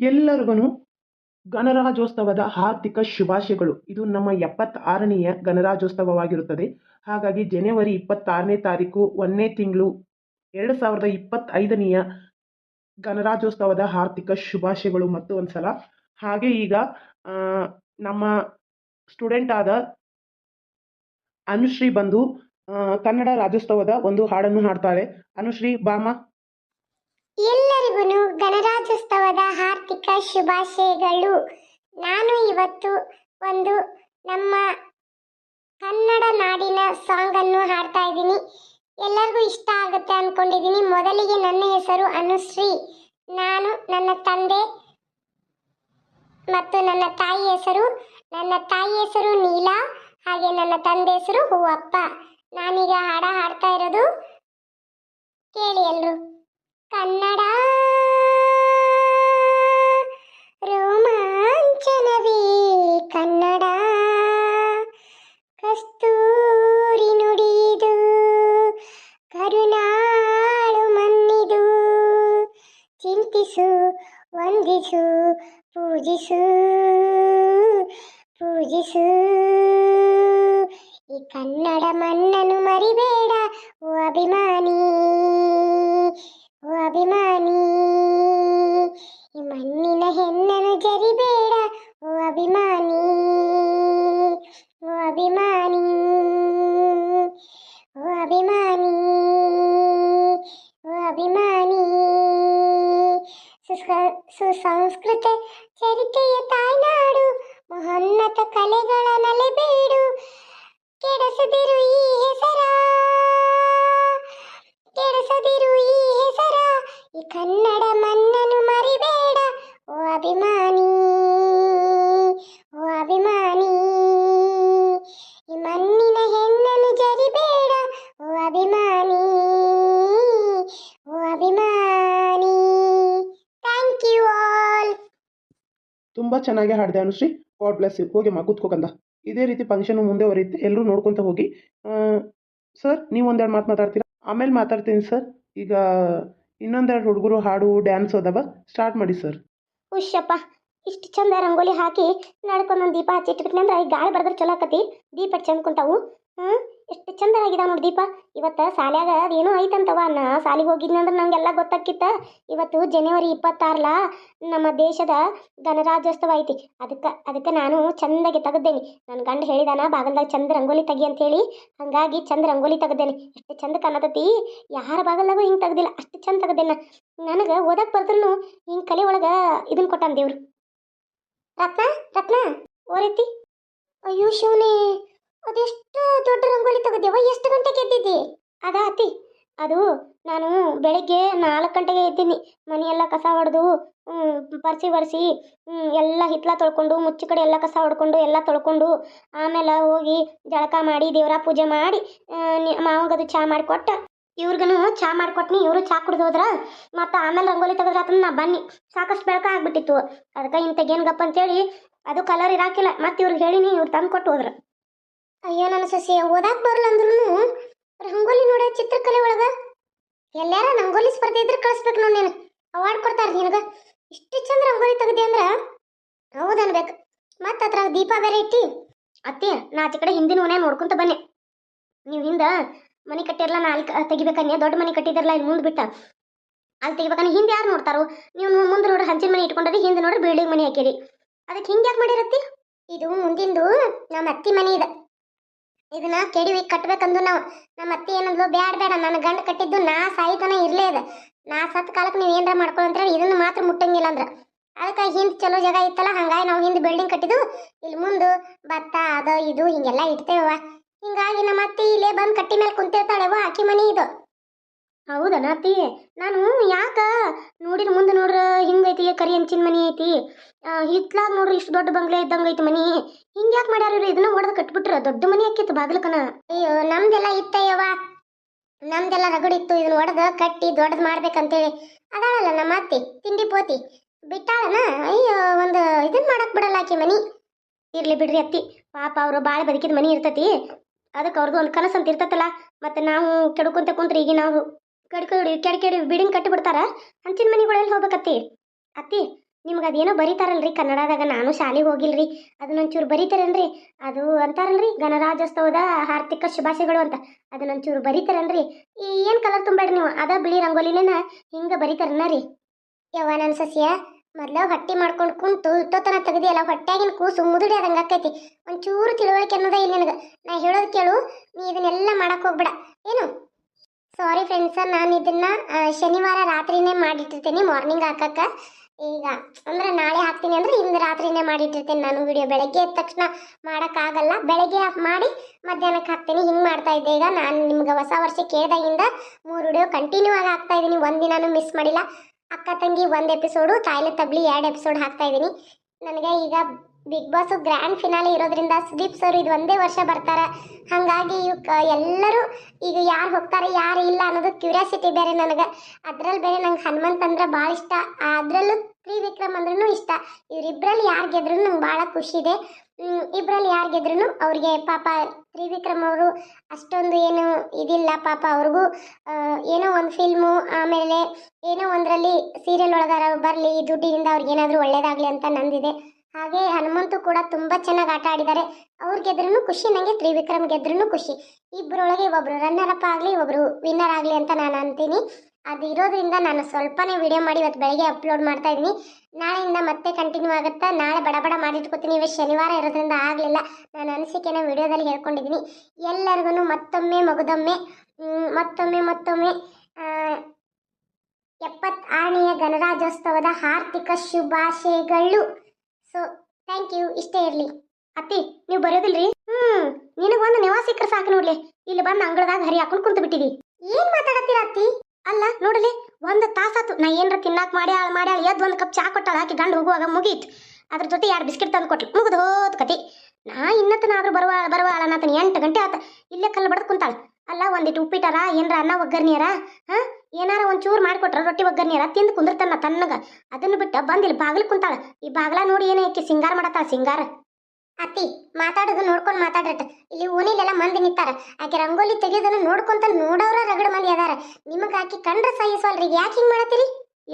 ಎಲ್ಲರಿಗೂ ಗಣರಾಜ್ಯೋತ್ಸವದ ಹಾರ್ದಿಕ ಶುಭಾಶಯಗಳು. ಇದು ನಮ್ಮ ಎಪ್ಪತ್ತಾರನೆಯ ಗಣರಾಜ್ಯೋತ್ಸವವಾಗಿರುತ್ತದೆ. ಹಾಗಾಗಿ ಜನವರಿ ಇಪ್ಪತ್ತಾರನೇ ತಾರೀಕು ಒಂದನೇ ತಿಂಗಳು ಎರಡು ಸಾವಿರದ ಇಪ್ಪತ್ತೈದನೆಯ ಗಣರಾಜ್ಯೋತ್ಸವದ ಹಾರ್ದಿಕ ಶುಭಾಶಯಗಳು ಮತ್ತು ಒಂದು ಸಲ ಹಾಗೆ ಈಗ ನಮ್ಮ ಸ್ಟೂಡೆಂಟ್ ಆದ ಅನುಶ್ರೀ ಬಂದು ಕನ್ನಡ ರಾಜ್ಯೋತ್ಸವದ ಒಂದು ಹಾಡನ್ನು ಹಾಡ್ತಾಳೆ ಅನುಶ್ರೀ ಬಾಮ ಎಲ್ಲರಿಗೂ ಗಣರಾಜ್ಯೋತ್ಸವದ ಹಾರ್ದಿಕ ಶುಭಾಶಯಗಳು. ನಾನು ಇವತ್ತು ಒಂದು ನಮ್ಮ ಕನ್ನಡ ನಾಡಿನ ಸಾಂಗ್ ಅನ್ನು ಹಾಡ್ತಾ ಇದ್ದೀನಿ. ಎಲ್ಲರಿಗೂ ಇಷ್ಟ ಆಗುತ್ತೆ ಅನ್ಕೊಂಡಿದ್ದೀನಿ. ಮೊದಲಿಗೆ ನನ್ನ ಹೆಸರು ಅನುಶ್ರೀ. ನಾನು ನನ್ನ ತಂದೆ ಮತ್ತು ನನ್ನ ತಾಯಿ ಹೆಸರು, ನನ್ನ ತಾಯಿ ಹೆಸರು ನೀಲಾ, ಹಾಗೆ ನನ್ನ ತಂದೆ ಹೆಸರು ಹೂವಪ್ಪ. ನಾನೀಗ ಹಾಡ ಹಾಡ್ತಾ ಇರೋದು ಕೇಳಿ ಎಲ್ರು. ಕನ್ನಡ ರೋಮಾಂಚನವೇ ಕನ್ನಡ. ಕಸ್ತೂರಿ ನುಡಿದು ಕರುನಾಳು ಮನ್ನಿದು ಚಿಂತಿಸು, ವಂದಿಸು, ಪೂಜಿಸು ಪೂಜಿಸು. ಈ ಕನ್ನಡ ಮಣ್ಣನ್ನು ಮರಿಬೇಡ, ಓ ಅಭಿಮಾನಿ. ಓ ಅಭಿಮಾನಿ, ಈ ಮಣ್ಣಿನ ಹೆಣ್ಣನ್ನು ಜರಿಬೇಡ. ಓ ಅಭಿಮಾನಿ ಓ ಅಭಿಮಾನಿ ಓ ಅಭಿಮಾನಿ ಓ ಅಭಿಮಾನಿ. ಸುಸ್ಕ- ಸುಸಂಸ್ಕೃತ ಚರಿತೆಯ ತಾಯ್ನಾಡು, ಮಹೋನ್ನತ ಕಲೆಗಳ ನಲೆಬೇಡು ಕೆಡಸದಿರು ಈ ಹೆಸರ, ಕೆಡಸದಿರು ಈ ಕನ್ನಡ ಮಣ್ಣನ್ನು ಮರಿಬೇಡ. ಓ ಅಭಿಮಾನಿ ಓ ಅಭಿಮಾನಿ, ಈ ಮಣ್ಣಿನ ಹೆಣ್ಣನ್ನು ಜರಿಬೇಡ. ಓ ಅಭಿಮಾನಿ ಓ ಅಭಿಮಾನಿ. ಥ್ಯಾಂಕ್ ಯು ಆಲ್ ತುಂಬ ಚೆನ್ನಾಗಿ ಹಾಡಿದೆ ಅನುಶ್ರೀ. ಗಾಡ್ ಬ್ಲೆಸ್ ಯು ಹೋಗಿಮ್ಮ ಕೂತ್ಕೋಕಂದ ಇದೇ ರೀತಿ ಫಂಕ್ಷನ್ ಮುಂದೆ ಹೊರೀತೆ ಎಲ್ಲರೂ ನೋಡ್ಕೊತ ಹೋಗಿ. ಸರ್ ನೀವು ಒಂದೆರಡು ಮಾತು ಮಾತಾಡ್ತೀರಾ? ಆಮೇಲೆ ಮಾತಾಡ್ತೀನಿ ಸರ್ ಈಗ ಇನ್ನೊಂದೆರಡು ಹುಡುಗರು ಹಾಡು ಡ್ಯಾನ್ಸ್ ಅದಾವ ಸ್ಟಾರ್ಟ್ ಮಾಡಿ ಸರ್ ಹುಷಪ್ಪ ಇಷ್ಟು ಚಂದ ರಂಗೋಲಿ ಹಾಕಿ ನಡ್ಕೊಂಡು ಒಂದು ದೀಪ ಹಚ್ಚಿಟ್ಬಿಟ್ನಂದ್ರೆ ಗಾಳಿ ಬರೆದ್ರೆ ಚಲೋ ಆಕತಿ. ದೀಪ ಚಂದ ಕುಂತಾವು ಹ್ಞೂ ಎಷ್ಟು ಚಂದ ಆಗಿದಾವ ನೋಡಿ ದೀಪ. ಇವತ್ತು ಸಾಲ್ಯಾಗ ಏನೋ ಐತಂತವ ನಾ ಸಾಲಿಗೆ ಹೋಗಿದ್ನಿ ಅಂದ್ರೆ ನಂಗೆಲ್ಲ ಗೊತ್ತಾಕಿತ್ತ ಇವತ್ತು ಜನವರಿ ಇಪ್ಪತ್ತಾರಲ ನಮ್ಮ ದೇಶದ ಗಣರಾಜ್ಯೋತ್ಸವ ಐತಿ. ಅದಕ್ಕೆ ಅದಕ್ಕೆ ನಾನು ಚಂದಾಗಿ ತೆಗ್ದೇನಿ. ನನ್ನ ಗಂಡ ಹೇಳಿದಾನ, ಬಾಗಲ್ದಾಗ ಚಂದ ರಂಗೋಲಿ ತೆಗಿ ಅಂತ ಹೇಳಿ ಹಾಗಾಗಿ ಚಂದ ರಂಗೋಲಿ ತೆಗೆದೇನೆ. ಎಷ್ಟು ಚಂದ ಕಾಣತತಿ. ಯಾರ ಬಾಗಲ್ದಾಗೂ ಹಿಂಗೆ ತೆಗ್ದಿಲ್ಲ. ಅಷ್ಟು ಚಂದ ತೆಗ್ದೇನ. ನನಗೆ ಓದಕ್ಕೆ ಬರ್ದ್ರೂ ಹಿಂಗೆ ಕಲೆ ಒಳಗೆ ಇದನ್ನ ಕೊಟ್ಟಾನ ದೇವ್ರು. ರತ್ನ ರತ್ನ, ಓರೈತಿ. ಅಯ್ಯೋ ಶಿವನೇ. ಅದೆಷ್ಟು ದೊಡ್ಡ ರಂಗೋಲಿ ತೆಗೆದೇವ ಎಷ್ಟು ಗಂಟೆಗೆ ಎದ್ದಿದ್ದಿ? ಅದ ಅತಿ ಅದು ನಾನು ಬೆಳಗ್ಗೆ ನಾಲ್ಕು ಗಂಟೆಗೆ ಎದ್ದೀನಿ. ಮನೆಯೆಲ್ಲ ಕಸ ಹೊಡೆದು ಬರ್ಸಿ ಹ್ಮ್, ಎಲ್ಲ ಹಿತ್ಲ ತೊಳ್ಕೊಂಡು ಮುಚ್ಚು ಕಡೆ ಎಲ್ಲ ಕಸ ಹೊಡ್ಕೊಂಡು ಎಲ್ಲ ತೊಳ್ಕೊಂಡು ಆಮೇಲೆ ಹೋಗಿ ಜಳಕ ಮಾಡಿ ದೇವರ ಪೂಜೆ ಮಾಡಿ ಮಾವಂಗದು ಚಾ ಮಾಡಿಕೊಟ್ಟು. ಇವ್ರಿಗೂ ಚಾ ಮಾಡಿಕೊಟ್ನಿ ಇವರು ಚಾ ಕುಡ್ದು ಹೋದ್ರ. ಮತ್ತು ಆಮೇಲೆ ರಂಗೋಲಿ ತೆಗೆದ್ರಾತಂದು ನಾ ಬನ್ನಿ. ಸಾಕಷ್ಟು ಬೆಳಕ ಆಗ್ಬಿಟ್ಟಿತ್ತು. ಅದಕ್ಕೆ ಇಂಥ ಏನಗಪ್ಪ ಗಪ್ಪ ಅಂತೇಳಿ ಅದು ಕಲರ್ ಇರಾಕಿಲ್ಲ. ಮತ್ತು ಇವ್ರಿಗೆ ಹೇಳಿನಿ ಇವ್ರು ತಂದು ಕೊಟ್ಟು ಹೋದ್ರ. ಅಯ್ಯೋ ನನ್ನ ಸಸಿ, ಓದಾಕ್ ಬರಲ್ಲ ಅಂದ್ರೂ ರಂಗೋಲಿ ನೋಡ ಚಿತ್ರಕಲೆ ಒಳಗ ಎಲ್ಲಾರ ರಂಗೋಲಿ ಸ್ಪರ್ಧೆ ಇದ್ರೆ ಕಳಿಸ್ಬೇಕು ನೋಡಿ ನೀನು. ಅವಾರ್ಡ್ ಕೊಡ್ತಾರೆ ನಿನಗೆ. ಇಷ್ಟು ಚಂದ ರಂಗೋಲಿ ತೆಗ್ದೆ ಅಂದ್ರೆ ಹೌದು ಅನ್ಬೇಕು ಮತ್ತು ಅದ್ರಾಗ ದೀಪ ಬೇರೆ ಇಟ್ಟಿ, ಅತ್ತೆ, ನಾ ಆಚೆ ಕಡೆ ಹಿಂದಿನ ಮನೆ ನೋಡ್ಕೊಂತ ಬನ್ನಿ. ನೀವು ಹಿಂದ ಮನೆ ಕಟ್ಟಿರಲ್ಲ ನಾ ಅಲ್ಲಿ ದೊಡ್ಡ ಮನೆ ಕಟ್ಟಿದಿರಲ್ಲ ಇಲ್ಲಿ ಮುಂದೆ ಬಿಟ್ಟ. ಅಲ್ಲಿ ತೆಗಿಬೇಕನ್ನ ಹಿಂದೆ ಯಾರು ನೋಡ್ತಾರೋ? ನೀವು ಮುಂದೆ ನೋಡ್ರಿ ಹಂಚಿನ ಮನೆ ಇಟ್ಕೊಂಡ್ರಿ, ಹಿಂದೆ ನೋಡ್ರಿ ಬಿಲ್ಡಿಂಗ್ ಮನೆ ಹಾಕಿರಿ. ಅದಕ್ಕೆ ಹಿಂಗೆ ಯಾಕೆ ಮಾಡಿರತ್ತಿ? ಇದು ಮುಂದಿಂದು ನಮ್ಮ ಅತ್ತಿ ಮನೆ ಇದೆ. ಇದನ್ನ ಕೆಡವಿ ಕಟ್ಬೇಕಂದು ನಾವು ನಮ್ಮ ಅತ್ತಿ ಏನಂದ್ಲು, ಬ್ಯಾಡ ಬೇಡ ನನ್ನ ಗಂಡ ಕಟ್ಟಿದ್ದು ನಾ ಸಾಯಿತನ ಇರ್ಲೇ ಅದ ನಾ ಸತ್ ಕಾಲಕ್ಕೆ ನೀವು ಏನಾರ ಮಾಡ್ಕೊಳಂತ್ರ ಇದನ್ನ ಮಾತ್ರ ಮುಟ್ಟಂಗಿಲ್ಲ ಅಂದ್ರ. ಅದಕ್ಕೆ ಹಿಂದೆ ಚಲೋ ಜಾಗ ಇತ್ತಲ್ಲ, ಹಂಗಾಗಿ ನಾವು ಹಿಂದೆ ಬಿಲ್ಡಿಂಗ್ ಕಟ್ಟಿದ್ದು ಇಲ್ಲಿ ಮುಂದೆ ಭತ್ತ, ಅದ, ಇದು ಹಿಂಗೆಲ್ಲ ಇಡ್ತೇವ ಹಿಂಗಾಗಿ ನಮ್ಮ ಅತ್ತಿ ಇಲ್ಲೇ ಬಂದು ಕಟ್ಟಿ ಮೇಲೆ ಕುಂತಿರ್ತಾಳೆವ ಆಕಿ ಮನೆ ಇದು. ಹೌದನ ಅತ್ತಿ ನಾನು ಯಾಕ? ನೋಡಿರಿ ಮುಂದೆ ನೋಡ್ರ ಹಿಂಗೈತಿ, ಕರಿ ಹಂಚಿನ ಮನಿ ಐತಿ. ಹಿತ್ಲಾಗ ನೋಡ್ರಿ ಇಷ್ಟು ದೊಡ್ಡ ಬಂಗ್ಲೆ ಇದ್ದಂಗೆ ಐತಿ ಮನಿ. ಹಿಂಗೆ ಯಾಕೆ ಮಾಡ್ಯಾರ? ಇದನ್ನ ಹೊಡೆದು ಕಟ್ಬಿಟ್ರ. ದೊಡ್ಡ ಮನಿ ಆಕಿತ್ತು ಬಾಗಿಲಕನ. ಅಯ್ಯೋ, ನಮ್ದೆಲ್ಲ ಇತ್ತಯ್ಯವ ನಮ್ದೆಲ್ಲ ರಗಡಿತ್ತು ಇದನ್ನ ಒಡೆದು ಕಟ್ಟಿ ದೊಡ್ಡದು ಮಾಡ್ಬೇಕಂತೇಳಿ. ಅದಾಳಲ್ಲ ನಮ್ಮ ಅತ್ತಿ, ತಿಂಡಿ ಪೋತಿ. ಬಿಟ್ಟಾಳನ? ಅಯ್ಯೋ, ಒಂದು ಇದನ್ನ ಮಾಡಕ್ ಬಿಡಲ್ಲ ಆಕೆ ಮನಿ. ಇರ್ಲಿ ಬಿಡ್ರಿ ಅತ್ತಿ. ಪಾಪ ಅವರು ಬಾಳೆ ಬದುಕಿದ ಮನಿ ಇರ್ತತಿ. ಅದಕ್ಕೆ ಅವ್ರದ್ದು ಒಂದು ಕನಸು ಅಂತ ಇರ್ತತಲ್ಲ. ಮತ್ತೆ ನಾವು ಕೆಡ್ಕೊಂತ ಕುಂತ್ರಿ ಈಗ ನಾವು ಕಡ್ಕೊಡಿ ಕೆಡ ಕೆಡಿ ಬಿಲ್ಡಿಂಗ್ ಕಟ್ಟಿ ಅಂಚಿನ ಮನಿಗಳೆಲ್ಲಿ ಹೋಗ್ಬೇಕತ್ತಿ? ಅತ್ತಿ, ನಿಮ್ಗೆ ಅದೇನೋ ಬರೀತಾರಲ್ರಿ ಕನ್ನಡದಾಗ, ನಾನು ಶಾಲೆಗೆ ಹೋಗಿಲ್ರಿ. ಅದನ್ನೊಂಚೂರು ಬರೀತಾರನ್ರಿ? ಅದು ಅಂತಾರಲ್ರಿ, ಗಣರಾಜ್ಯೋತ್ಸವದ ಆರ್ಥಿಕ ಶುಭಾಶಯಗಳು ಅಂತ. ಅದನ್ನೊಂಚೂರು ಈ ಏನು ಕಲರ್ ತುಂಬಬೇಡ್ರಿ ನೀವು? ಅದ ಬಿಳಿ ರಂಗೋಲಿನ ಹಿಂಗೆ ಬರೀತಾರನ್ನ ರೀ? ಯವ್ವ ನನ್ನ ಸಸ್ಯ, ಮೊದ್ಲ ಹೊಟ್ಟೆ ಮಾಡ್ಕೊಂಡು ಕುಂತು ಇಟ್ಟೋತನ ತೆಗ್ದಿಯಲ್ಲ ಹೊಟ್ಟೆಗಿನ ಕೂಸು ಮುದುಡಿ ಆದಂಗೆ ಆಕೈತಿ. ಒಂಚೂರು ತಿಳುವಳಿಕೆ ಅನ್ನೋದ ಇಲ್ಲ ನಿನಗೆ. ನಾ ಹೇಳೋದು ಕೇಳು, ನೀ ಇದನ್ನೆಲ್ಲ ಮಾಡಕ್ ಹೋಗ್ಬೇಡ. ಏನು? ಫ್ರೆಂಡ್ಸ ನಾನು ಇದನ್ನ ಶನಿವಾರ ರಾತ್ರಿನೇ ಮಾಡಿಟ್ಟಿರ್ತೀನಿ ಮಾರ್ನಿಂಗ್ ಹಾಕಕ್ಕ. ಈಗ, ಅಂದ್ರೆ ನಾಳೆ ಹಾಕ್ತೀನಿ ಅಂದ್ರೆ ಇಂದು ರಾತ್ರಿನೇ ಮಾಡಿಟ್ಟಿರ್ತೀನಿ ನಾನು ವಿಡಿಯೋ ಬೆಳಗ್ಗೆ ಎದ್ದ ತಕ್ಷಣ ಮಾಡೋಕ್ಕಾಗಲ್ಲ. ಬೆಳಗ್ಗೆ ಮಾಡಿ ಮಧ್ಯಾಹ್ನಕ್ಕೆ ಹಾಕ್ತೀನಿ. ಹಿಂಗೆ ಮಾಡ್ತಾ ಇದ್ದೆ. ಈಗ ನಾನು ನಿಮ್ಗೆ ಹೊಸ ವರ್ಷ ಕೇಳಿದಾಗಿಂದ ಮೂರು ವಿಡಿಯೋ ಕಂಟಿನ್ಯೂ ಆಗಿ ಹಾಕ್ತಾ ಇದ್ದೀನಿ ಒಂದಿನಾನು ಮಿಸ್ ಮಾಡಿಲ್ಲ. ಅಕ್ಕ ತಂಗಿ ಒಂದು ಎಪಿಸೋಡು ತಾಯಿಲೆ ತಬ್ಲಿ ಎರಡು ಎಪಿಸೋಡ್ ಹಾಕ್ತಾ ಇದ್ದೀನಿ ನನಗೆ ಈಗ ಬಿಗ್ ಬಾಸ್ ಗ್ರ್ಯಾಂಡ್ ಫಿನಾಲೆ ಇರೋದ್ರಿಂದ ಸುದೀಪ್ ಸರ್ ಇದು ಒಂದೇ ವರ್ಷ ಬರ್ತಾರೆ. ಹಾಗಾಗಿ ಎಲ್ಲರೂ ಈಗ ಯಾರು ಹೋಗ್ತಾರೆ, ಯಾರು ಇಲ್ಲ ಅನ್ನೋದು ಕ್ಯೂರಿಯಾಸಿಟಿ ಬೇರೆ ನನಗೆ. ಅದ್ರಲ್ಲಿ ಬೇರೆ ನಂಗೆ ಹನುಮಂತ್ ಅಂದ್ರೆ ಭಾಳ ಇಷ್ಟ. ಅದರಲ್ಲೂ ತ್ರಿವಿಕ್ರಮ್ ಅಂದ್ರೂ ಇಷ್ಟ. ಇವರಿಬ್ಬರಲ್ಲಿ ಯಾರು ಗೆದ್ರು ನಂಗೆ ಭಾಳ ಖುಷಿ ಇದೆ. ಇಬ್ಬರಲ್ಲಿ ಯಾರು ಗೆದ್ರು ಅವ್ರಿಗೆ ಪಾಪ ತ್ರಿವಿಕ್ರಮ್ ಅವರು ಅಷ್ಟೊಂದು ಏನು ಇದಿಲ್ಲ ಪಾಪ ಅವ್ರಿಗೂ ಏನೋ ಒಂದು ಫಿಲ್ಮು ಆಮೇಲೆ ಏನೋ ಒಂದರಲ್ಲಿ ಸೀರಿಯಲ್ ಒಳಗಾರ ಬರಲಿ ದುಡ್ಡಿನಿಂದ ಅವ್ರಿಗೇನಾದರೂ ಒಳ್ಳೇದಾಗಲಿ ಅಂತ ನಂದಿದೆ. ಹಾಗೆ ಹನುಮಂತು ಕೂಡ ತುಂಬ ಚೆನ್ನಾಗಿ ಆಟ ಆಡಿದ್ದಾರೆ ಅವ್ರು ಗೆದ್ರೂ ಖುಷಿ ನನಗೆ ತ್ರಿವಿಕ್ರಮ್ ಗೆದ್ರೂ ಖುಷಿ. ಇಬ್ಬರೊಳಗೆ ಒಬ್ಬರು ರನ್ನರ್ ಅಪ್ ಆಗಲಿ ಒಬ್ಬರು ವಿನ್ನರ್ ಆಗಲಿ ಅಂತ ನಾನು ಅಂತೀನಿ. ಅದು ಇರೋದ್ರಿಂದ ನಾನು ಸ್ವಲ್ಪನೇ ವಿಡಿಯೋ ಮಾಡಿ ಇವತ್ತು ಬೆಳಗ್ಗೆ ಅಪ್ಲೋಡ್ ಮಾಡ್ತಾ ಇದ್ದೀನಿ. ನಾಳೆಯಿಂದ ಮತ್ತೆ ಕಂಟಿನ್ಯೂ ಆಗುತ್ತಾ? ನಾಳೆ ಬಡ ಬಡ ಮಾಡಿಟ್ಕೋತೀನಿ. ಇವತ್ತು ಶನಿವಾರ ಇರೋದ್ರಿಂದ ಆಗಲಿಲ್ಲ. ನಾನು ಅನಿಸಿಕೆನ ವಿಡಿಯೋದಲ್ಲಿ ಹೇಳ್ಕೊಂಡಿದ್ದೀನಿ ಎಲ್ಲರಿಗೂ ಮತ್ತೊಮ್ಮೆ ಮಗದೊಮ್ಮೆ ಮತ್ತೊಮ್ಮೆ ಮತ್ತೊಮ್ಮೆ ಎಪ್ಪತ್ತಾರನೆಯ ಗಣರಾಜ್ಯೋತ್ಸವದ ಹಾರ್ದಿಕ ಶುಭಾಶಯಗಳು. ಸೊ ಥ್ಯಾಂಕ್ ಯು ಇಷ್ಟೇ ಇರಲಿ. ಅತ್ತಿ, ನೀವು ಬರೋದಿಲ್ರಿ? ಹ್ಮ್ ಒಂದು ನೆವ ಸಿಕ್ಕರೆ ಸಾಕು ನೋಡ್ಲಿ. ಇಲ್ಲಿ ಬಂದು ಅಂಗಳದಾಗ ಹರಿ ಹಾಕೊಂಡು ಕುಂತು ಬಿಟ್ಟಿದಿ. ಏನ್ ಮಾತಾಡತ್ತೀರ ಅತ್ತಿ? ಅಲ್ಲ ನೋಡಲಿ ಒಂದು ತಾಸಾತು ನಾ ಏನ್ರ ತಿನ್ನಾಕ ಮಾಡಿ ಮಾಡ್ಯಾಳ ಎದ್ದು ಒಂದು ಕಪ್ ಚಾ ಕೊಟ್ಟಾಳ ಹಾಕಿ ಗಂಡು ಹೋಗುವಾಗ ಮುಗೀತು. ಅದ್ರ ಜೊತೆ ಎರಡು ಬಿಸ್ಕಿಟ್ ತಂದು ಕೊಟ್ಲು. ಮುಗಿದು ಹೋದ್ ಕತಿ. ನಾ ಇನ್ನತನಾದ್ರೂ ಬರುವ ಬರುವ ನಾತನ ಎಂಟು ಗಂಟೆ ಆತ. ಇಲ್ಲೇ ಕಲ್ಲು ಬಡ್ದು ಕುಂತಾಳ. ಅಲ್ಲ ಒಂದಿಟ್ಟು ಉಪ್ಪಿಟ್ಟಾರ, ಏನರ ಅನ್ನ ಒಗ್ಗರ್ನಿಯರ ಹಾ? ಏನಾರ ಒಂಚೂರು ಮಾಡಿಕೊಟ್ರ ರೊಟ್ಟಿ ಒಗ್ಗರ್ನಿಯರ ತಿಂದು ಕುಂದಿರ್ತಾನ ತನ್ನಗ ಅದನ್ನು ಬಿಟ್ಟು ಬಂದಿಲ್ಲ ಬಾಗಿಲು ಕುಂತಾಳ. ಈ ಬಾಗ್ಲ ನೋಡಿ ಏನೇ ಆಕಿ ಸಿಂಗಾರ ಮಾಡತ್ತಾಳ ಸಿಂಗಾರ. ಅತ್ತಿ, ಮಾತಾಡೋದು ನೋಡ್ಕೊಂಡು ಮಾತಾಡ್ರಟ. ಇಲ್ಲಿ ಓಣಿಲೆಲ್ಲ ಮಂದಿ ನಿಂತಾರ. ಆಕೆ ರಂಗೋಲಿ ತೆಗೆಯೋದನ್ನು ನೋಡ್ಕೊಂತ ನೋಡೋರ ರಗಡ ಮಂದಿ ಅದಾರ. ನಿಮಗೆ ಆಕಿ ಕಂಡ್ರ ಸಹಿಸವಲ್ರಿ. ಯಾಕೆ ಹಿಂಗೆ ಮಾಡತ್ತೀರಿ?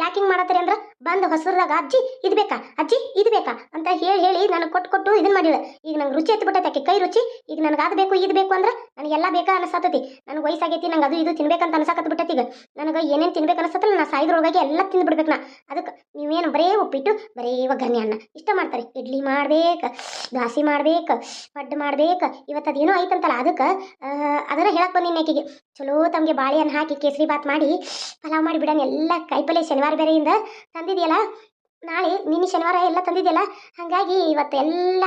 ಯಾಕೆ ಹಿಂಗೆ ಮಾಡತ್ತೀರಿ ಅಂದ್ರ? ಬಂದು ಹೊಸರಾಗ ಅಜ್ಜಿ, ಇದು ಬೇಕಾ? ಅಜ್ಜಿ, ಇದು ಬೇಕಾ? ಅಂತ ಹೇಳಿ ಹೇಳಿ ನನಗೆ ಕೊಟ್ಟು ಕೊಟ್ಟು ಇದನ್ನ ಮಾಡಿಳ ಈಗ ನಂಗೆ ರುಚಿ ಎತ್ಬಿಟ್ಟೈತೆ ಕೈ ರುಚಿ. ಈಗ ನನಗೆ ಅದು ಬೇಕು, ಇದು ಬೇಕು ಅಂದ್ರೆ ನನಗೆಲ್ಲ ಬೇಕಾ ಅನಿಸತೈತಿ ನನಗೆ ವಯಸ್ಸಾಗೈತಿ, ನಂಗೆ ಅದು ಇದು ತಿನ್ಬೇಕಂತ ಅನ್ಸಾಕತ್ ಬಿಟ್ಟೈತಿ ಈಗ. ನನಗೆ ಏನೇನು ತಿನ್ಬೇಕು ಅನಿಸತ್ತಲ್ಲ, ನಾ ಸಾಯ್ದ್ರೊಳಗಾಗಿ ಎಲ್ಲ ತಿಂದು ಬಿಡ್ಬೇಕು ನಾ. ಅದಕ್ಕೆ ನೀವೇನು ಬರೇ ಉಪ್ಪಿಟ್ಟು, ಬರೇ ಒಗ್ಗರಣೆ ಅನ್ನ. ಇಷ್ಟ ಮಾಡ್ತಾರೆ. ಇಡ್ಲಿ ಮಾಡ್ಬೇಕು ದಾಸಿ ಮಾಡ್ಬೇಕು, ಪಡ್ಡು ಮಾಡ್ಬೇಕು. ಇವತ್ತು ಅದೇನೋ ಐತಂತಲ್ಲ, ಅದಕ್ಕೆ ಅದನ್ನ ಹೇಳಕ್ ಬಂದಿನಿ ಆಕೆಗೆ. ಚಲೋ ತಮಗೆ ಬಾಳೆಹಣ್ಣು ಹಾಕಿ, ಕೇಸರಿ ಬಾತ್ ಮಾಡಿ, ಪಲಾವ್ ಮಾಡಿ ಬಿಡೋಣ ಎಲ್ಲ ಕಾಯಿಪಲ್ಲೆ ಶನಿವಾರ ಬೇರೆಯಿಂದ ತಂದಿದೆಯಲ್ಲ? ನಾಳೆ ನಿನ್ನೆ ಶನಿವಾರ ಎಲ್ಲ ತಂದಿದೆಯಲ್ಲ? ಹಾಗಾಗಿ ಇವತ್ತು ಎಲ್ಲ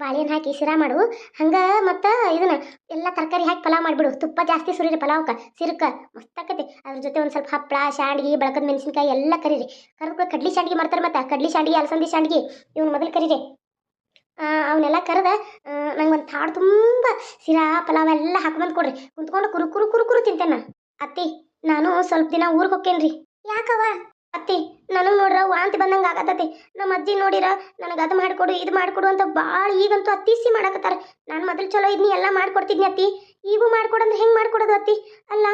ಬಾಳೆಹಣ್ಣು ಹಾಕಿ ಸಿರಾ ಮಾಡು. ಹಂಗೆ ಮತ್ತು ಇದನ್ನ ಎಲ್ಲ ತರಕಾರಿ ಹಾಕಿ ಪಲಾವ್ ಮಾಡಿಬಿಡು. ತುಪ್ಪ ಜಾಸ್ತಿ ಸುರಿರಿ ಪಲಾವ್ಕ. ಸಿರ್ಕ ಮಸ್ತ್ ಆಕತಿ. ಅದ್ರ ಜೊತೆ ಒಂದು ಸ್ವಲ್ಪ ಹಪ್ಪಳ ಶಾಂಡ್ಗಿ ಬಳಕದ ಮೆಣಸಿನ್ಕಾಯಿ ಎಲ್ಲ ಕರೀರಿ. ಕರೆದು ಕಡ್ಲಿ ಶಾಂಡ್ಗಿ ಮಾಡ್ತಾರೆ ಮತ್ತು. ಕಡ್ಲಿ ಶಾಂಡ್ಗಿ ಅಲಸಂದಿ ಶಾಂಡ್ಗಿ ಇವ್ನು ಮೊದಲು ಕರೀರಿ. ಅವನ್ನೆಲ್ಲ ಕರೆದ ನಂಗೆ ಒಂದು ತಾಡು ತುಂಬ ಸಿರಾ ಪಲಾವ್ ಎಲ್ಲ ಹಾಕೊಂಬಂದು ಕೊಡ್ರಿ. ಕುಂತ್ಕೊಂಡು ಕುರು ಕುರು ಕುರು ಕುರು ತಿಂತೇನೆ. ಅತ್ತಿ, ನಾನು ಸ್ವಲ್ಪ ದಿನ ಊರಿಗೆ ಹೋಗ್ಕೇನ್ರಿ ಯಾಕವ ಅತ್ತಿ ನನಗೆ ನೋಡ್ರ ವಾಂತಿ ಬಂದಂಗೆ ಆಗತ್ತತಿ ನಮ್ಮ ಅಜ್ಜಿ ನೋಡಿರ, ನನಗೆ ಅದು ಮಾಡಿಕೊಡು, ಇದು ಮಾಡಿಕೊಡು ಅಂತ ಭಾಳ ಈಗಂತೂ ಅತ್ತಿಸಿ ಮಾಡಕತ್ತಾರ. ನಾನು ಮೊದಲು ಚಲೋ ಇದ್ನಿ, ಎಲ್ಲ ಮಾಡ್ಕೊಡ್ತಿದ್ನಿ ಅತ್ತಿ. ಈಗೂ ಮಾಡ್ಕೊಡಂದ್ರೆ ಹೆಂಗೆ ಮಾಡ್ಕೊಡೋದು ಅತ್ತಿ? ಅಲ್ಲ,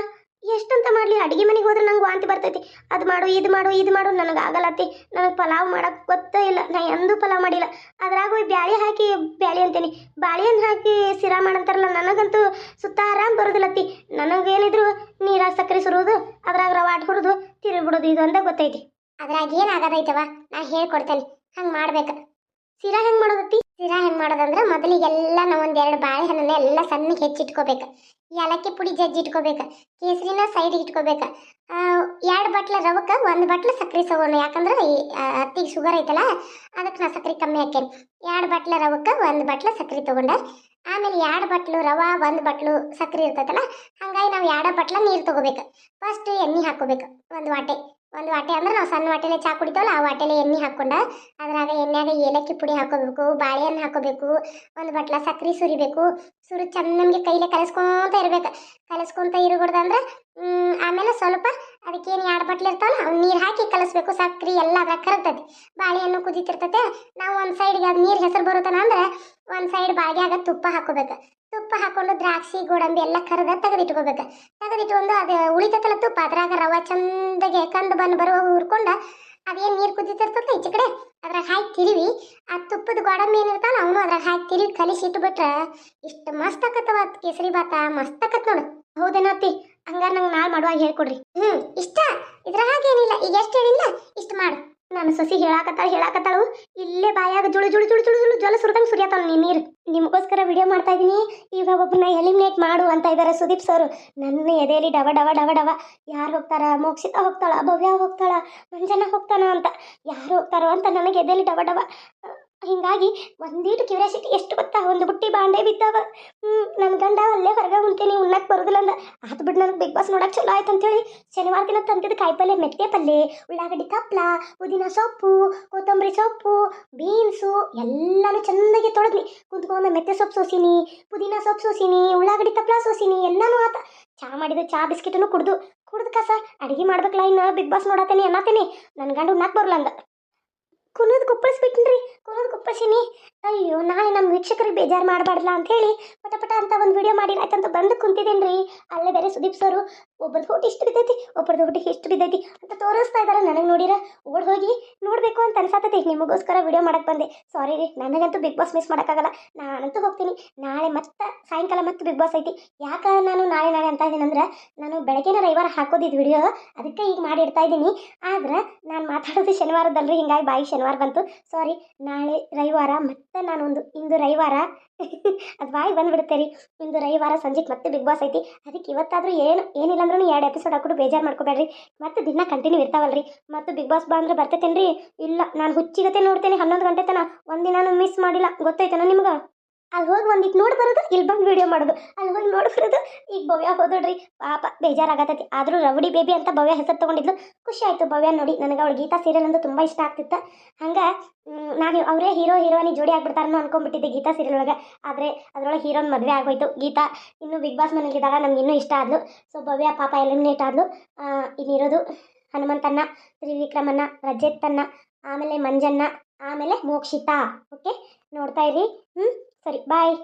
ಎಷ್ಟಂತ ಮಾಡಲಿ, ಅಡುಗೆ ಮನೆಗೆ ಹೋದ್ರೆ ನಂಗೆ ವಾಂತಿ ಬರ್ತೈತಿ. ಅದು ಮಾಡು, ಇದು ಮಾಡು ಇದು ಮಾಡು, ನನಗೆ ಆಗಲ್ಲ ಅತ್ತಿ. ನನಗೆ ಪಲಾವ್ ಮಾಡಕ್ಕೆ ಗೊತ್ತೇ ಇಲ್ಲ, ನಾ ಎಂದೂ ಪಲಾವ್ ಮಾಡಿಲ್ಲ. ಅದ್ರಾಗ ಬ್ಯಾಳಿ ಹಾಕಿ, ಬ್ಯಾಳಿ ಅಂತೇನಿ. ಬಾಳೆಹಣ್ಣು ಹಾಕಿ ಸಿರಾ ಮಾಡಂತಾರಲ್ಲ, ನನಗಂತೂ ಸುತ್ತ ಆರಾಮ್ ಬರೋದಿಲ್ಲತ್ತಿ ನನಗೇನಿದ್ರು ನೀರಾಗ ಸಕ್ಕರೆ ಹುರಿದು ತಿರುಗಿಬಿಡೋದು ಇದು ಅಂತ ಗೊತ್ತೈತಿ. ಅದ್ರಾಗ ಏನಾಗದೈತವ ನಾ ಹೇಳ್ಕೊಡ್ತೇನೆ. ಹಂಗೆ ಮಾಡ್ಬೇಕು. ಸಿರಾ ಹೆಂಗೆ ಮಾಡೋದತ್ತಿ ಸಿರಾ ಹೆಂಗೆ ಮಾಡೋದಂದ್ರೆ ಮೊದಲಿಗೆಲ್ಲ ನಾವು ಒಂದೆರಡು ಬಾಳೆಹಣ್ಣನ್ನ ಎಲ್ಲ ಸಣ್ಣಗೆ ಹೆಚ್ಚಿಟ್ಕೋಬೇಕು. ಏಲಕ್ಕಿ ಪುಡಿ ಜಜ್ಜಿ ಇಟ್ಕೋಬೇಕು. ಕೇಸರಿನ ಸೈಡಿಗೆ ಇಟ್ಕೋಬೇಕು. ಎರಡು ಬಟ್ಲ ರವಕ್ಕೆ, ಒಂದು ಬಟ್ಲ ಸಕ್ಕರೆ ಸಗೋಣ ಯಾಕಂದ್ರೆ ಈ ಅತ್ತಿಗೆ ಶುಗರ್ ಐತಲ್ಲ ಅದಕ್ಕೆ ನಾ ಸಕ್ಕರೆ ಕಮ್ಮಿ ಹಾಕೇನಿ ಎರಡು ಬಟ್ಲ ರವಕ್ಕೆ, ಒಂದು ಬಟ್ಲ ಸಕ್ಕರೆ ತೊಗೊಂಡೆ, ಆಮೇಲೆ ಎರಡು ಬಟ್ಲು ರವ, ಒಂದು ಬಟ್ಲು ಸಕ್ಕರೆ ಇರ್ತೈತಲ್ಲ, ಹಂಗಾಗಿ ನಾವು ಎರಡು ಬಟ್ಲ ನೀರು ತಗೋಬೇಕು. ಫಸ್ಟ್ ಎಣ್ಣೆ ಹಾಕೋಬೇಕು, ಒಂದು ವಾಟೆ. ಒಂದು ವಾಟೆ ಅಂದ್ರೆ ನಾವು ಸಣ್ಣ ವಾಟೆಲೆ ಚಾ ಕುಡಿತೇವಲ್ಲ, ಆ ವಾಟೆಲೆ ಎಣ್ಣೆ ಹಾಕ್ಕೊಂಡ ಅದ್ರಾಗ ಎಣ್ಣೆಯಾಗ ಏಲಕ್ಕಿ ಪುಡಿ ಹಾಕೋಬೇಕು, ಬಾಳೆಹಣ್ಣು ಹಾಕೋಬೇಕು, ಒಂದು ಬಟ್ಲ ಸಕ್ಕರೆ ಸುರಿಬೇಕು, ಸುರಿ ಚೆನ್ನಾಗಿ ಕೈಲೇ ಕಲಸ್ಕೊಂತ ಇರ್ಬೇಕು. ಕಲಿಸ್ಕೊಂತ ಇರಗೊಡ್ದಂದ್ರೆ ಆಮೇಲೆ ಸ್ವಲ್ಪ ಅದಕ್ಕೇನು ಎರಡು ಬಟ್ಲು ಇರ್ತಾವಲ್ಲ ಅವ್ನು ನೀರು ಹಾಕಿ ಕಲಸ್ಬೇಕು, ಸಕ್ರೆ ಎಲ್ಲ ಅದ್ರಾಗ ಕರಗ್ತದೆ. ಬಾಳೆಹಣ್ಣು ಕುದಿತಿರ್ತತೆ, ನಾವು ಒಂದು ಸೈಡ್ಗೆ ಅದು ನೀರು ಹೆಸರು ಬರುತ್ತಾನ ಅಂದ್ರೆ, ಒಂದು ಸೈಡ್ ಬಾಗ್ಯಾಗ ತುಪ್ಪ ಹಾಕೋಬೇಕು. ತುಪ್ಪ ಹಾಕೊಂಡು ದ್ರಾಕ್ಷಿ, ಗೋಡಂಬಿ ಎಲ್ಲ ಕರೆದ ತೆಗೆದಿಟ್ಕೋಬೇಕು. ತೆಗೆದಿಟ್ಕೊಂಡು ಅದು ಉಳಿತೈತಲ್ಲ ತುಪ್ಪ, ಅದ್ರಾಗ ರವಾ ಚಂದಗೆ ಕಂದು ಬಂದು ಬರುವ ಹುರ್ಕೊಂಡು ಅದೇನು ನೀರು ಕುದಿತಿರ್ತಲ್ಲ ಈಚೆ ಕಡೆ? ಅದ್ರಾಗ ಹಾಕಿ ತಿರುವಿ. ಆ ತುಪ್ಪದ ಗೋಡಂಬಿ ಏನಿರ್ತಾನ ಅವನು ಅದ್ರಾಗ ಹಾಕಿ ತಿರುವಿ ಕಲಿಸಿ ಇಟ್ಬಿಟ್ರೆ ಇಷ್ಟು ಮಸ್ತ್ ಆಕತ್ತವ ಕೇಸರಿ ಬಾತ ಮಸ್ತ್ ಆಕತ್ ನೋಡು. ಹೌದೇನೋ ಅತ್ತಿ ಹಂಗಾರ ನಂಗೆ ನಾಳೆ ಮಾಡುವಾಗ ಹೇಳ್ಕೊಡ್ರಿ. ಹ್ಮ್, ಇಷ್ಟ? ಇದ್ರಾಗ ಹಾಗೇನಿಲ್ಲ. ಈಗ ಎಷ್ಟು ಹೇಳಿಲ್ಲ ಇಷ್ಟು ಮಾಡು. ನಾನು ಸಸಿ ಹೇಳಾಕತ್ತಾಳ, ಹೇಳಾಕತ್ತಾಳು. ಇಲ್ಲೇ ಬಾಯಾಗ ಜುಳು ಜುಳು ಜುಳು ಜುಳು ಜುಳು ಜಲ ಸುರಿದಂಗೆ ಸುರಿಯತ್ತಾಳ ನೀ ನೀರು. ನಿಮಗೋಸ್ಕರ ವಿಡಿಯೋ ಮಾಡ್ತಾ ಇದ್ದೀನಿ ಈಗ ಒಬ್ಬನ ಎಲಿಮಿನೇಟ್ ಮಾಡು ಅಂತ ಇದ್ದಾರೆ ಸುದೀಪ್ ಸರ್ ನನ್ನ ಎದೆಯಲ್ಲಿ ಡವ ಡವ ಡವ ಡವ. ಯಾರು ಹೋಗ್ತಾರ? ಮೋಕ್ಷಿತ ಹೋಗ್ತಾಳ, ಭವ್ಯ ಹೋಗ್ತಾಳ ಮಂಜನ ಹೋಗ್ತಾನ ಅಂತ. ಯಾರು ಹೋಗ್ತಾರೋ ಅಂತ ನನಗೆ ಎದೆಯಲ್ಲಿ ಡವ ಡವ. ಹಿಂಗಾಗಿ ಒಂದೀಟು ಕ್ಯೂರಿಯಾಸಿಟಿ ಎಷ್ಟು ಗೊತ್ತಾ? ಒಂದು ಬುಟ್ಟಿ ಬಾಂಡೆ ಬಿದ್ದಾವ. ಹ್ಞೂ ನನ್ನ ಗಂಡ ಅಲ್ಲೇ ಹೊರಗೆ ಉಂಟೇನಿ ಉಣ್ಣಕ್ಕೆ ಬರೋದಿಲ್ಲ ಅಂದ. ಆತು ಬಿಟ್ಟು ನನಗೆ ಬಿಗ್ ಬಾಸ್ ನೋಡಕ್ಕೆ ಚಲೋ ಆಯ್ತು ಅಂತೇಳಿ ಶನಿವಾರ ದಿನ ತಂದಿದ್ದು ಕಾಯಿಪಲ್ಲೆ, ಮೆತ್ತೆ ಪಲ್ಲೆ, ಉಳ್ಳಾಗಡ್ಡಿ ತಪ್ಪಲ ಪುದೀನ ಸೊಪ್ಪು, ಕೊತ್ತಂಬರಿ ಸೊಪ್ಪು, ಬೀನ್ಸು, ಎಲ್ಲಾನು ಚೆನ್ನಾಗಿ ತೊಳೆದ್ನಿ. ಕುಂತ್ಕೊಂಡು ಮೆತ್ತೆ ಸೊಪ್ಪು ಸೋಸಿನಿ, ಪುದೀನ ಸೊಪ್ಪು ಸೋಸಿನಿ, ಉಳ್ಳಾಗಡ್ಡಿ ತಪ್ಪಲ ಸೋಸಿನಿ, ಎಲ್ಲಾನು ಆತ. ಚಾ ಮಾಡಿದ ಚಾ ಬಿಸ್ಕಿಟನ್ನು ಕುಡ್ದು ಕುಡ್ದು ಕಸ, ಅಡಿಗೆ ಮಾಡ್ಬೇಕಲ್ಲ ಇನ್ನು ಬಿಗ್ ಬಾಸ್ ನೋಡತ್ತೇನಿ ಅನ್ನತ್ತೇನಿ ನನ್ನ ಗಂಡ ಉಣ್ಣಕ್ಕೆ ಬರಲ್ಲ ಅಂದ. కొన్నది కుప్పసి పెట్టిండ్రి కొన్నది కుప్పసిని ಅಯ್ಯೋ ನಾಳೆ ನಮ್ಮ ವೀಕ್ಷಕರಿಗೆ ಬೇಜಾರು ಮಾಡಬಾರ್ದಲ್ಲ ಅಂತ ಹೇಳಿ ಪಟ ಪಟ ಅಂತ ಒಂದು ವಿಡಿಯೋ ಆಯ್ತಂತ ಬಂದು ಕುಂತಿದ್ದೀನಿ ರೀ ಅಲ್ಲೇ ಬೇರೆ ಸುದೀಪ್ ಸರು ಒಬ್ಬರದ್ದು ಹೊಟ್ಟೆ ಇಷ್ಟು ಬಿದ್ದೈತಿ ಒಬ್ಬರದ್ದು ಹೊಟ್ಟೆ ಇಷ್ಟು ಬಿದ್ದೈತಿ ಅಂತ ತೋರಿಸ್ತಾ ಇದ್ದಾರೆ ನನಗೆ ನೋಡಿರ, ಓಡಿ ಹೋಗಿ ನೋಡಬೇಕು ಅಂತ ಅನ್ಸಾತೈತಿ. ನಿಮಗೋಸ್ಕರ ವಿಡಿಯೋ ಮಾಡಕ್ಕೆ ಬಂದೆ. ಸಾರಿ ರೀ, ನನಗಂತೂ ಬಿಗ್ ಬಾಸ್ ಮಿಸ್ ಮಾಡೋಕ್ಕಾಗಲ್ಲ. ನಾನಂತೂ ಹೋಗ್ತೀನಿ. ನಾಳೆ ಮತ್ತೆ, ಸಾಯಂಕಾಲ ಮತ್ತೆ ಬಿಗ್ ಬಾಸ್ ಐತಿ. ಯಾಕೆ ನಾನು ನಾಳೆ ನಾಳೆ ಅಂತ ಇದ್ದೀನಿ ಅಂದ್ರೆ, ನಾನು ಬೆಳಗ್ಗೆನ ರವಿವಾರ ಹಾಕೋದಿದ್ದು ವಿಡಿಯೋ ಅದಕ್ಕೆ ಈಗ ಮಾಡಿಡ್ತಾ ಇದ್ದೀನಿ. ಆದ್ರೆ ನಾನು ಮಾತಾಡೋದು ಶನಿವಾರದಲ್ರಿ ಹಿಂಗಾಗಿ ಬಾಯಿ ಶನಿವಾರ ಬಂತು. ಸಾರಿ ನಾಳೆ ರವಿವಾರ ಮತ್ತೆ ನಾನೊಂದು ಇಂದು ರವಿವಾರ. ಅದು ಬಾಯಿ ಬಂದ್ಬಿಡುತ್ತೆ ರೀ. ಇಂದು ರವಿವಾರ ಸಂಜೆಗೆ ಮತ್ತೆ ಬಿಗ್ ಬಾಸ್ ಐತಿ. ಅದಕ್ಕೆ ಇವತ್ತಾದರೂ ಏನು ಏನಿಲ್ಲ ಅಂದ್ರೂ ಎರಡು ಎಪಿಸೋಡ್ ಹಾಕ್ಬಿಟ್ಟು ಬೇಜಾರು ಮಾಡ್ಕೋಬೇಡ್ರಿ. ಮತ್ತೆ ದಿನ ಕಂಟಿನ್ಯೂ ಇರ್ತಾವಲ್ರಿ. ಮತ್ತೆ ಬಿಗ್ ಬಾಸ್ ಬಾ ಅಂದ್ರೆ ಬರ್ತೈತೇನ್ರಿ? ಇಲ್ಲ, ನಾನು ಹುಚ್ಚಿಗತೆ ನೋಡ್ತೇನೆ ಹನ್ನೊಂದು ಗಂಟೆ ತನಕ ಒಂದಿನ ಮಿಸ್ ಮಾಡಿಲ್ಲ. ಗೊತ್ತೈತೇನ ನಿಮ್ಗೆ? ಅಲ್ಲಿ ಹೋಗಿ ಒಂದಿಟ್ಟು ನೋಡಿ ಬರೋದು, ಇಲ್ಲಿ ಬಂದು ವಿಡಿಯೋ ಮಾಡೋದು. ಅಲ್ಲಿ ಹೋಗಿ ನೋಡಿ ಬರೋದು, ಈಗ ಭವ್ಯ ಹೋದೋಡ್ರಿ ಪಾಪ ಬೇಜಾರಾಗತ್ತೈತಿ ಆದರೂ ರವಡಿ ಬೇಬಿ ಅಂತ ಭವ್ಯ ಹೆಸರು ತೊಗೊಂಡಿದ್ಲು. ಖುಷಿ ಆಯಿತು ಭವ್ಯ ನೋಡಿ. ನನಗೆ ಅವಳು ಗೀತಾ ಸೀರಿಯಲ್ ಅಂದ್ರೆ ತುಂಬ ಇಷ್ಟ ಆಗ್ತಿತ್ತು. ಹಂಗೆ ನಾನು ಅವರೇ ಹೀರೋ ಹೀರೋನಿ ಜೋಡಿ ಆಗ್ಬಿಡ್ತಾರನೋ ಅನ್ಕೊಂಡ್ಬಿಟ್ಟಿದ್ದೆ ಗೀತಾ ಸೀರಿಯಲ್ ಒಳಗೆ. ಆದರೆ ಅದರೊಳಗೆ ಹೀರೋನ್ ಮದುವೆ ಆಗೋಯ್ತು. ಗೀತಾ ಇನ್ನು ಬಿಗ್ ಬಾಸ್ ಮನೇಲಿದ್ದಾಗ ನಮ್ಗೆ ಇನ್ನೂ ಇಷ್ಟ ಆದ್ಲು. ಸೊ ಭವ್ಯ ಪಾಪ ಎಲಿಮಿನೇಟ್ ಆದ್ಲು. ಇನ್ನಿರೋದು ಹನುಮಂತಣ್ಣ, ತ್ರಿವಿಕ್ರಮಣ್ಣ, ರಜತ್ತಣ್ಣ, ಆಮೇಲೆ ಮಂಜಣ್ಣ, ಆಮೇಲೆ ಮೋಕ್ಷಿತಾ. ಓಕೆ ನೋಡ್ತಾ ಇರಿ ಹ್ಞೂ ಸರಿ ಬಾಯ್